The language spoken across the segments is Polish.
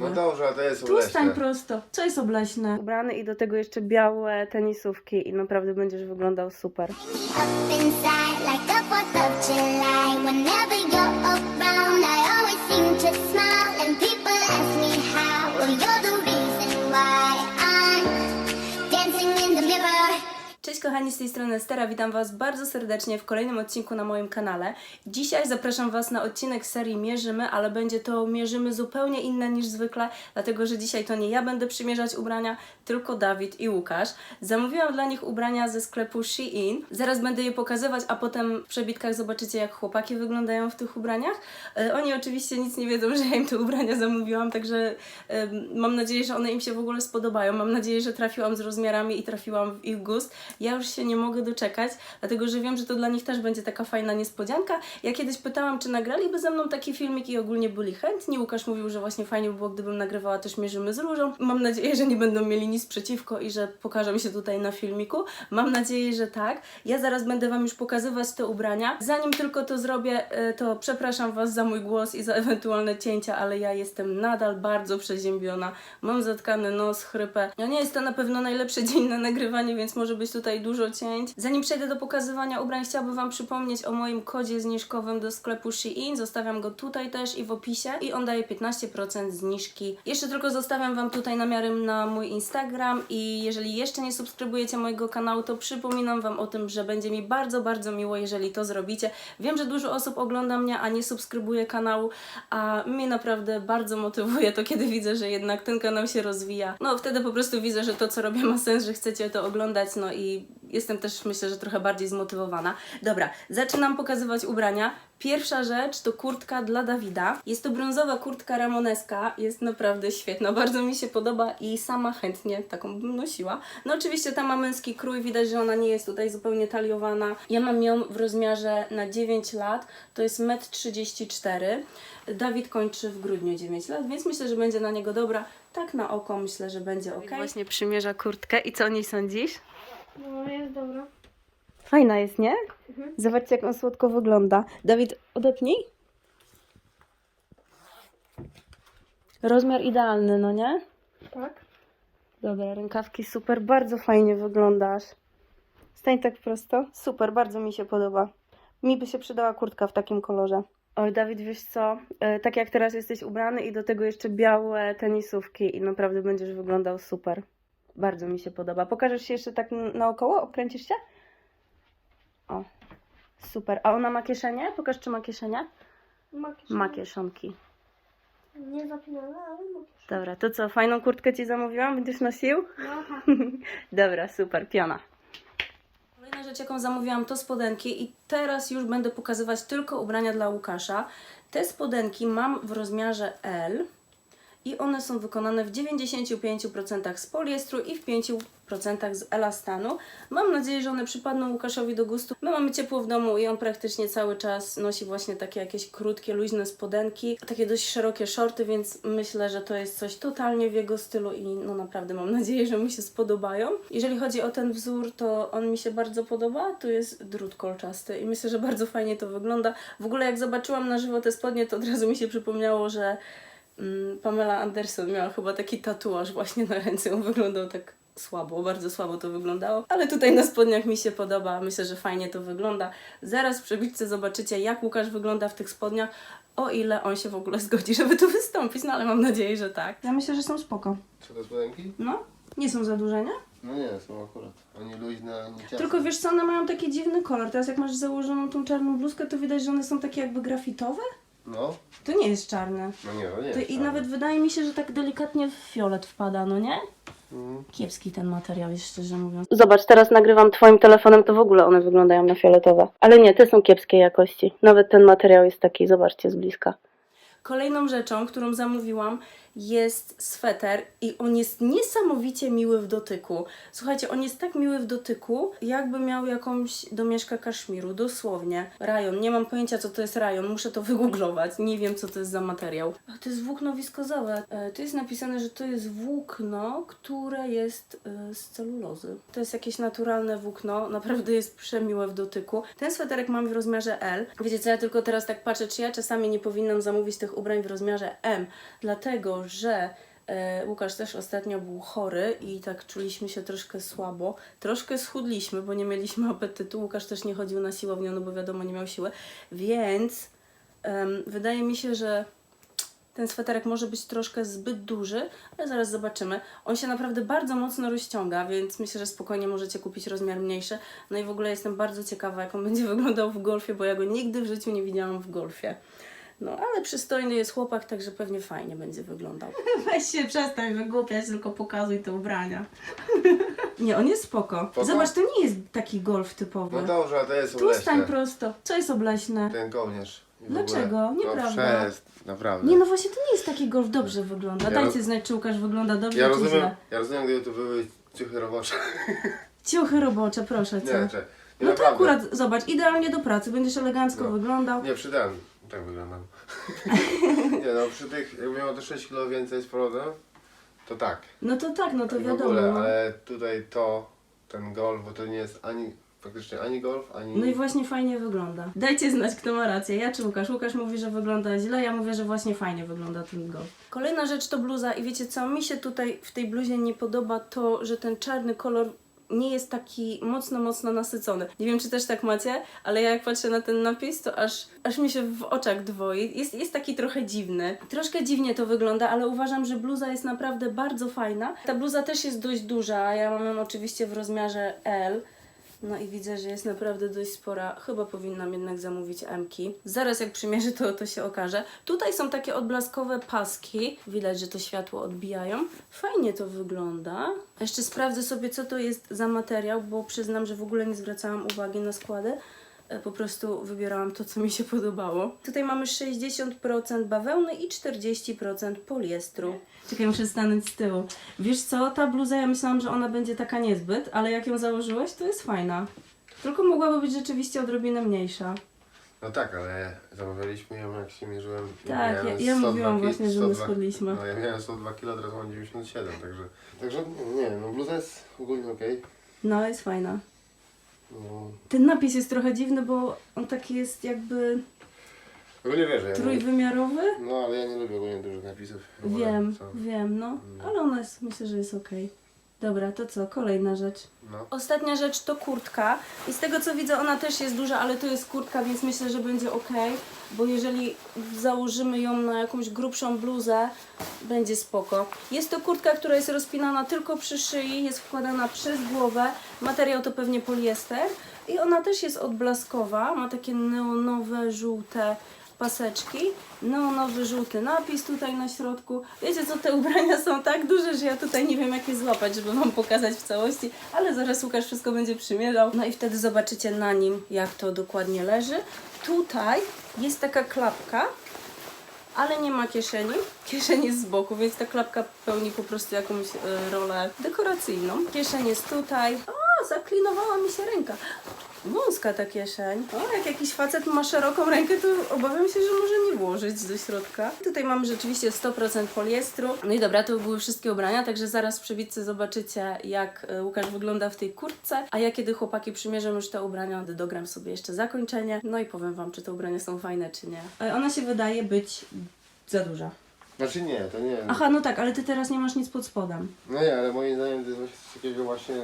No dobrze, a to jest Tu stań obleśne. prosto. Co jest obleśne? Ubrany i do tego jeszcze białe tenisówki i naprawdę będziesz wyglądał super. up inside like the 4th of July. Whenever you're around, I always seem to smile. And people Cześć kochani, z tej strony Estera, witam Was bardzo serdecznie w kolejnym odcinku na moim kanale. Dzisiaj zapraszam Was na odcinek serii Mierzymy, ale będzie to Mierzymy zupełnie inne niż zwykle, dlatego że dzisiaj to nie ja będę przymierzać ubrania, tylko Dawid i Łukasz. Zamówiłam dla nich ubrania ze sklepu Shein. Zaraz będę je pokazywać, a potem w przebitkach zobaczycie jak chłopaki wyglądają w tych ubraniach. E, Oni oczywiście nic nie wiedzą, że ja im te ubrania zamówiłam, także mam nadzieję, że one im się w ogóle spodobają. Mam nadzieję, że trafiłam z rozmiarami i trafiłam w ich gust. Ja już się nie mogę doczekać, dlatego że wiem, że to dla nich też będzie taka fajna niespodzianka. Ja kiedyś pytałam, czy nagraliby ze mną taki filmik i ogólnie byli chętni. Łukasz mówił, że właśnie fajnie by było, gdybym nagrywała też Mierzymy z Różą. Mam nadzieję, że nie będą mieli nic przeciwko i że pokażą się tutaj na filmiku. Mam nadzieję, że tak. Ja zaraz będę Wam już pokazywać te ubrania. Zanim tylko to zrobię, e, to przepraszam Was za mój głos i za ewentualne cięcia, ale ja jestem nadal bardzo przeziębiona. Mam zatkany nos, chrypę. No nie jest to na pewno najlepszy dzień na nagrywanie, więc może być tutaj dużo cięć. Zanim przejdę do pokazywania ubrań, chciałabym Wam przypomnieć o moim kodzie zniżkowym do sklepu Shein. Zostawiam go tutaj też i w opisie i on daje 15% zniżki. Jeszcze tylko zostawiam Wam tutaj namiary na mój Instagram i jeżeli jeszcze nie subskrybujecie mojego kanału, to przypominam Wam o tym, że będzie mi bardzo, bardzo miło, jeżeli to zrobicie. Wiem, że dużo osób ogląda mnie, a nie subskrybuje kanału, a mnie naprawdę bardzo motywuje to, kiedy widzę, że jednak ten kanał się rozwija. No wtedy po prostu widzę, że to, co robię ma sens, że chcecie to oglądać, no i jestem też, myślę, że trochę bardziej zmotywowana. Dobra, zaczynam pokazywać ubrania. Pierwsza rzecz to kurtka dla Dawida. Jest to brązowa kurtka ramoneska. Jest naprawdę świetna, bardzo mi się podoba i sama chętnie taką bym nosiła. No oczywiście ta ma męski krój, widać, że ona nie jest tutaj zupełnie taliowana. Ja mam ją w rozmiarze na 9 lat, to jest 1,34 m. Dawid kończy w grudniu 9 lat, więc myślę, że będzie na niego dobra. Tak na oko myślę, że będzie ok. Właśnie przymierza kurtkę i co o niej sądzisz? No, jest dobra. Fajna jest, nie? Zobaczcie, jak on słodko wygląda. Dawid, odepnij. Rozmiar idealny, no nie? Tak. Dobra, rękawki super, bardzo fajnie wyglądasz. Stań tak prosto. Super, bardzo mi się podoba. Mi by się przydała kurtka w takim kolorze. Oj, Dawid, wiesz co? E, tak jak teraz jesteś ubrany i do tego jeszcze białe tenisówki i naprawdę będziesz wyglądał super. Bardzo mi się podoba. Pokażesz się jeszcze tak naokoło? Obkręcisz się? O, super. A ona ma kieszenie? Pokaż, czy ma kieszenie? Ma kieszonki. Ma kieszonki. Nie zapinane, ale ma kieszonki. Dobra, to co? Fajną kurtkę Ci zamówiłam? Będziesz nosił? Aha. Dobra, super, piona. Kolejna rzecz, jaką zamówiłam, to spodenki i teraz już będę pokazywać tylko ubrania dla Łukasza. Te spodenki mam w rozmiarze L i one są wykonane w 95% z poliestru i w 5% z elastanu. Mam nadzieję, że one przypadną Łukaszowi do gustu. My mamy ciepło w domu i on praktycznie cały czas nosi właśnie takie jakieś krótkie, luźne spodenki, takie dość szerokie shorty, więc myślę, że to jest coś totalnie w jego stylu i no naprawdę mam nadzieję, że mu się spodobają. Jeżeli chodzi o ten wzór, to on mi się bardzo podoba. Tu jest drut kolczasty i myślę, że bardzo fajnie to wygląda. W ogóle jak zobaczyłam na żywo te spodnie, to od razu mi się przypomniało, że Pamela Anderson miała chyba taki tatuaż właśnie na ręce. On wyglądał tak słabo, bardzo słabo to wyglądało, ale tutaj na spodniach mi się podoba. Myślę, że fajnie to wygląda. Zaraz w przebitce zobaczycie, jak Łukasz wygląda w tych spodniach, o ile on się w ogóle zgodzi, żeby tu wystąpić, no ale mam nadzieję, że tak. Ja myślę, że są spoko. Co to spodenki? No, nie są za duże, nie? No nie, są akurat. Ani luźne, ani ciasne. Tylko wiesz co, one mają taki dziwny kolor. Teraz jak masz założoną tą czarną bluzkę, to widać, że one są takie jakby grafitowe. No, To nie jest czarne. no nie, no nie. To jest I czarne. nawet wydaje mi się, że tak delikatnie w fiolet wpada, no nie? Mm. Kiepski ten materiał jest, szczerze mówiąc. Zobacz, teraz nagrywam twoim telefonem, to w ogóle one wyglądają na fioletowe. Ale nie, te są kiepskiej jakości. Nawet ten materiał jest taki, zobaczcie z bliska. Kolejną rzeczą, którą zamówiłam, jest sweter i on jest niesamowicie miły w dotyku. Słuchajcie, on jest tak miły w dotyku, jakby miał jakąś domieszkę kaszmiru, dosłownie. Rajon, nie mam pojęcia co to jest rajon, muszę to wygooglować, nie wiem co to jest za materiał. A to jest włókno wiskozowe. E, tu jest napisane, że to jest włókno, które jest e, z celulozy. To jest jakieś naturalne włókno, naprawdę jest przemiłe w dotyku. Ten sweterek mam w rozmiarze L. Wiecie co, ja tylko teraz tak patrzę, czy ja czasami nie powinnam zamówić tych ubrań w rozmiarze M, dlatego że e, Łukasz też ostatnio był chory i tak czuliśmy się troszkę słabo. Troszkę schudliśmy, bo nie mieliśmy apetytu. Łukasz też nie chodził na siłownię, no bo wiadomo, nie miał siły. Więc em, wydaje mi się, że ten sweterek może być troszkę zbyt duży, ale zaraz zobaczymy. On się naprawdę bardzo mocno rozciąga, więc myślę, że spokojnie możecie kupić rozmiar mniejszy. No i w ogóle jestem bardzo ciekawa, jak on będzie wyglądał w golfie, bo ja go nigdy w życiu nie widziałam w golfie. No, ale przystojny jest chłopak, także pewnie fajnie będzie wyglądał. Weź się przestań wygłupiać, tylko pokazuj te ubrania. nie, on jest spoko. Spoko? Zobacz, to nie jest taki golf typowy. No dobrze, a to jest tu stań obleśne. prosto. Co jest obleśne? Ten kołnierz. I w Dlaczego? ogóle. Nieprawda. No jest, naprawdę. Nie, no właśnie to nie jest taki golf, dobrze wygląda. Ja Dajcie roz- znać, czy Łukasz wygląda dobrze, Ja czy rozumiem, źle. ja rozumiem, gdyby to były ciuchy robocze. Ciuchy robocze, proszę cię. Nie, czy, nie no to naprawdę. akurat, zobacz, idealnie do pracy, będziesz elegancko No. wyglądał. Nie, przydałem. Tak wyglądam. nie no, przy tych, jakbym miał te 6 kg więcej z powrotem, to tak. No to tak, no to w wiadomo. ogóle, no. ale tutaj to, ten golf, bo to nie jest ani, faktycznie ani golf, ani... No i właśnie fajnie wygląda. Dajcie znać, kto ma rację. Ja czy Łukasz? Łukasz mówi, że wygląda źle, ja mówię, że właśnie fajnie wygląda ten golf. Kolejna rzecz to bluza i wiecie co, mi się tutaj w tej bluzie nie podoba to, że ten czarny kolor nie jest taki mocno, mocno nasycony. Nie wiem, czy też tak macie, ale ja jak patrzę na ten napis, to aż, aż mi się w oczach dwoi. Jest, jest taki trochę dziwny. Troszkę dziwnie to wygląda, ale uważam, że bluza jest naprawdę bardzo fajna. Ta bluza też jest dość duża, ja mam ją oczywiście w rozmiarze L. No i widzę, że jest naprawdę dość spora. Chyba powinnam jednak zamówić M-ki. Zaraz jak przymierzę, to, to się okaże. Tutaj są takie odblaskowe paski. Widać, że to światło odbijają. Fajnie to wygląda. Jeszcze sprawdzę sobie, co to jest za materiał, bo przyznam, że w ogóle nie zwracałam uwagi na składy. E, Po prostu wybierałam to, co mi się podobało. Tutaj mamy 60% bawełny i 40% poliestru. Czekaj, muszę stanąć z tyłu. Wiesz co, ta bluza, ja myślałam, że ona będzie taka niezbyt, ale jak ją założyłeś, to jest fajna. Tylko mogłaby być rzeczywiście odrobinę mniejsza. No tak, ale zamawialiśmy ją jak się mierzyłem. Tak, ja- ja 102 mówiłam ki- właśnie, że my 102 schudliśmy. No ja miałem 102 kg, teraz mam 97, także... Także nie, no bluza jest ogólnie okej. No, jest fajna. No, Ten napis jest trochę dziwny, bo on taki jest jakby wierzę. Ja nie, trójwymiarowy. no ale ja nie lubię ogólnie dużych napisów. Wiem, co? wiem, no. Ale ona jest, myślę, że jest okej. Dobra, to co? Kolejna rzecz. No. Ostatnia rzecz to kurtka. I z tego co widzę, ona też jest duża, ale to jest kurtka, więc myślę, że będzie ok. Bo jeżeli założymy ją na jakąś grubszą bluzę, będzie spoko. Jest to kurtka, która jest rozpinana tylko przy szyi, jest wkładana przez głowę. Materiał to pewnie poliester. I ona też jest odblaskowa, ma takie neonowe, żółte paseczki, neonowy żółty napis tutaj na środku. Wiecie co, te ubrania są tak duże, że ja tutaj nie wiem jak je złapać, żeby Wam pokazać w całości, ale zaraz Łukasz wszystko będzie przymierzał. No i wtedy zobaczycie na nim, jak to dokładnie leży. Tutaj jest taka klapka, ale nie ma kieszeni. Kieszeń jest z boku, więc ta klapka pełni po prostu jakąś e, rolę dekoracyjną. Kieszeń jest tutaj. O, zaklinowała mi się ręka. Wąska ta kieszeń. O, jak jakiś facet ma szeroką rękę, to obawiam się, że może nie włożyć do środka. Tutaj mamy rzeczywiście 100% poliestru. No i dobra, to były wszystkie ubrania, także zaraz w przebitce zobaczycie, jak e, Łukasz wygląda w tej kurtce. A ja kiedy chłopaki przymierzą już te ubrania, dogram sobie jeszcze zakończenie. No i powiem Wam, czy te ubrania są fajne, czy nie. E, Ona się wydaje być za duża. Znaczy nie, to nie. Aha, no tak, ale Ty teraz nie masz nic pod spodem. No nie, ale moim zdaniem to jest właśnie coś takiego właśnie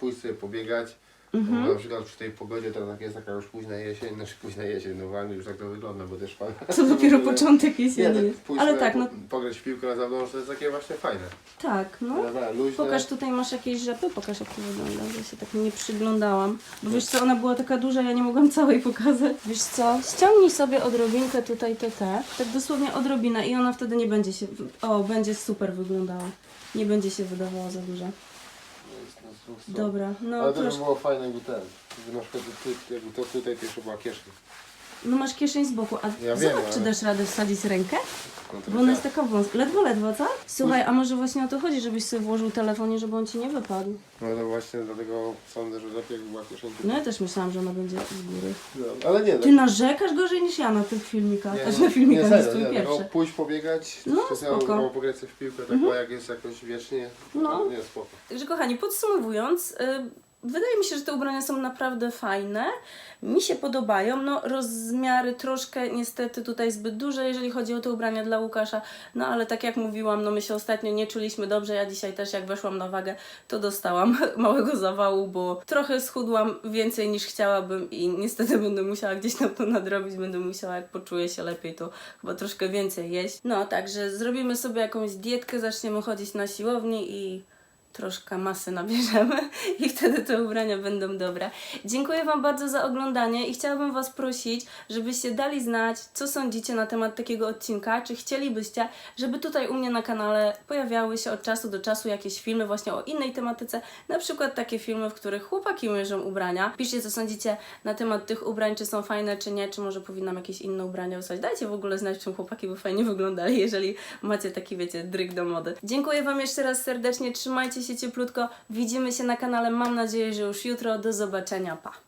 pójść sobie pobiegać. Mhm. Bo Na przykład przy tej pogodzie teraz jak jest taka już późna jesień, znaczy późna jesień, no w Anglii już tak to wygląda, bo też pan... To dopiero początek Nie, jesieni tak jest. pójść Ale sobie tak, no po- pograć w piłkę na zewnątrz, to jest takie właśnie fajne. tak, no. Dobra, luźne. Pokaż, tutaj masz jakieś rzepy, pokaż jak to wygląda, ja się tak nie przyglądałam. Bo wiesz co, ona była taka duża, ja nie mogłam całej pokazać. Wiesz co, ściągnij sobie odrobinkę tutaj te te, tak dosłownie odrobinę i ona wtedy nie będzie się, o, będzie super wyglądała. Nie będzie się wydawała za duża. Dobra, no Ale to by było fajne jakby ten, jakby na przykład jakby to tutaj jeszcze była kieszeń. No masz kieszeń z boku, a Ja zobacz, wiem, czy ale- dasz radę wsadzić rękę? No to Bo ona jest taka wąska. Ledwo, ledwo, co? Słuchaj, a może właśnie o to chodzi, żebyś sobie włożył telefon i żeby on ci nie wypadł? No to właśnie dlatego sądzę, że lepiej jakby była kieszeń tu. No ja też myślałam, że ona będzie z góry. No, ale nie, Ty narzekasz gorzej niż ja na tych filmikach. nie, Znaczy na filmikach nie, jest serio, twój nie, pierwszy. tylko pójść pobiegać, No, czasem spoko. Mhm. albo pograć sobie w piłkę, tak, bo jak jest jakoś wiecznie, No. to nie spoko. Także kochani, podsumowując, y, wydaje mi się, że te ubrania są naprawdę fajne. Mi się podobają. No, rozmiary troszkę niestety tutaj zbyt duże, jeżeli chodzi o te ubrania dla Łukasza. No, ale tak jak mówiłam, no my się ostatnio nie czuliśmy dobrze. Ja dzisiaj też, jak weszłam na wagę, to dostałam małego zawału, bo trochę schudłam więcej niż chciałabym i niestety będę musiała gdzieś tam to nadrobić. Będę musiała, jak poczuję się lepiej, to chyba troszkę więcej jeść. No, także zrobimy sobie jakąś dietkę, zaczniemy chodzić na siłowni i troszkę masy nabierzemy i wtedy te ubrania będą dobre. Dziękuję Wam bardzo za oglądanie i chciałabym Was prosić, żebyście dali znać, co sądzicie na temat takiego odcinka, czy chcielibyście, żeby tutaj u mnie na kanale pojawiały się od czasu do czasu jakieś filmy właśnie o innej tematyce, na przykład takie filmy, w których chłopaki mierzą ubrania. Piszcie, co sądzicie na temat tych ubrań, czy są fajne, czy nie, czy może powinnam jakieś inne ubrania wysłać. Dajcie w ogóle znać, czym chłopaki by fajnie wyglądali, jeżeli macie taki, wiecie, dryg do mody. Dziękuję Wam jeszcze raz serdecznie, trzymajcie się cieplutko, widzimy się na kanale, mam nadzieję, że już jutro. Do zobaczenia, pa!